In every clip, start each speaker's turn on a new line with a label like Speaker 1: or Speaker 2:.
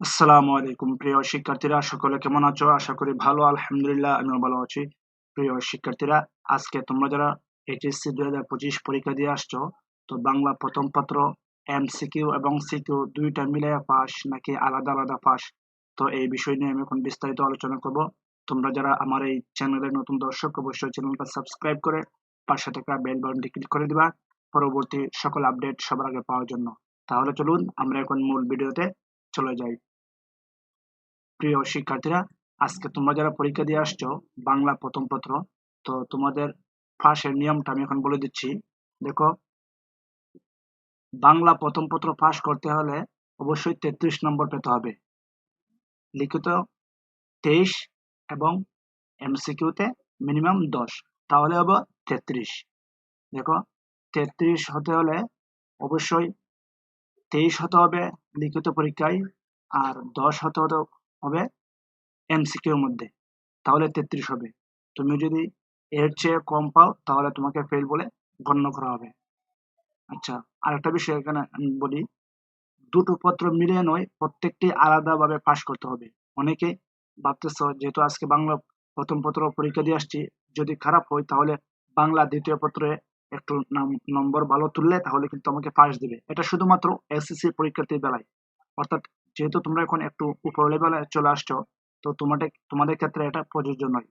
Speaker 1: আসসালামু আলাইকুম। প্রিয় শিক্ষার্থীরা, সকলে কেমন আছো? আশা করি ভালো, আলহামদুলিল্লাহ, আমিও ভালো আছি। প্রিয় শিক্ষার্থীরা, আজকে তোমরা যারা এইচএসসি দুই হাজার পঁচিশ পরীক্ষা দিয়ে আসছো, তো বাংলা প্রথম পত্র এমসিকিউ এবং সিকিউ দুইটা মিলে পাস নাকি আলাদা আলাদা পাস? তো এই বিষয় নিয়ে আমি এখন বিস্তারিত আলোচনা করব। তোমরা যারা আমার এই চ্যানেলের নতুন দর্শক, অবশ্যই চ্যানেলটা সাবস্ক্রাইব করে পাশে থাকা বেল বাটনটি ক্লিক করে দিবা। পরবর্তী সকল আপডেট সবার আগে পাওয়ার জন্য। তাহলে চলুন, আমরা এখন মূল ভিডিওতে চলে যাই প্রিয় শিক্ষার্থীরা, আজকে তোমরা যারা পরীক্ষা দিয়ে আসছো, বাংলা প্রথম পত্র, তো তোমাদের ফাঁসের নিয়মটা আমি এখন বলে দিচ্ছি। দেখো, বাংলা প্রথম পত্র পাশ করতে হলে অবশ্যই তেত্রিশ নম্বর পেতে হবে। লিখিত তেইশ এবং এমসিকিউতে মিনিমাম দশ, তাহলে হবে তেত্রিশ। দেখো, তেত্রিশ হতে হলে অবশ্যই তেইশ হতে হবে লিখিত পরীক্ষায় আর দশ হতে হতে হবে এমসিকিউর মধ্যে, তাহলে তেত্রিশ হবে। তুমি যদি এর চেয়ে কম পাও, তাহলে তোমাকে ফেল বলে গণ্য করা হবে। আচ্ছা আরেকটা বিষয় এখানে বলি, দুটো পত্র মিলিয়ে নয়, প্রত্যেকটি আলাদাভাবে পাশ করতে হবে। অনেকে ভাবতেছ, যেহেতু আজকে বাংলা প্রথম পত্র পরীক্ষা দিয়ে আসছি, যদি খারাপ হয়, তাহলে বাংলা দ্বিতীয় পত্রে একটু নম্বর ভালো তুললে তাহলে কিন্তু আমাকে পাস দিবে। এটা শুধুমাত্র এসএসসি পরীক্ষার্থীর বেলায়। অর্থাৎ যেহেতু তোমরা এখন একটু উপর লেভেলে চলে আসছো, তো তোমাদের তোমাদের ক্ষেত্রে এটা প্রযোজ্য নয়।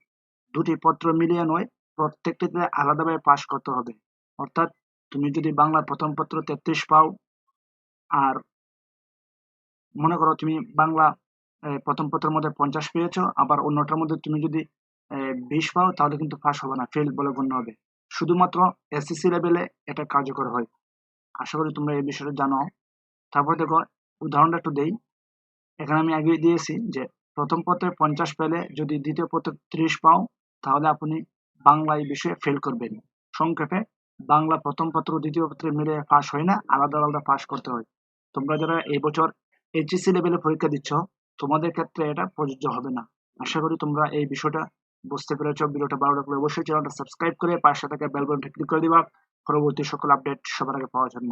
Speaker 1: দুটি পত্র মিলিয়ে নয়, প্রত্যেকটিতে আলাদাভাবে পাস করতে হবে। অর্থাৎ তুমি যদি বাংলা প্রথম পত্র তেত্রিশ পাও, আর মনে করো তুমি বাংলা প্রথম পত্রের মধ্যে পঞ্চাশ পেয়েছ, আবার অন্যটার মধ্যে তুমি যদি বিশ পাও, তাহলে কিন্তু পাস হবে না ফেল বলে গণ্য হবে। শুধুমাত্র এসএসসি লেভেলে এটা কার্যকর হয়। আশা করি তোমরা এই বিষয়টা জানো। তারপর দেখো, উদাহরণটা একটু দেই। এখানে আমি আগে দিয়েছি যে, প্রথম পত্রে পঞ্চাশ পেলে যদি দ্বিতীয় পত্রে ত্রিশ পাও, তাহলে আপনি বাংলা এই বিষয়ে ফেল করবেন। সংক্ষেপে, বাংলা প্রথম পত্র দ্বিতীয় পত্রে মিলে পাশ হয় না, আলাদা আলাদা পাশ করতে হয়। তোমরা যারা এই বছর এইচএসসি লেভেলে পরীক্ষা দিচ্ছ, তোমাদের ক্ষেত্রে এটা প্রযোজ্য হবে না। আশা করি তোমরা এই বিষয়টা বুঝতে পেরেছ, ভিডিওটা ভালো লাগলে অবশ্যই চ্যানেলটা সাবস্ক্রাইব করে পাশে থাকা বেল বাটনটা ক্লিক করে দিবা। পরবর্তী সকল আপডেট সবার আগে পাওয়ার জন্য।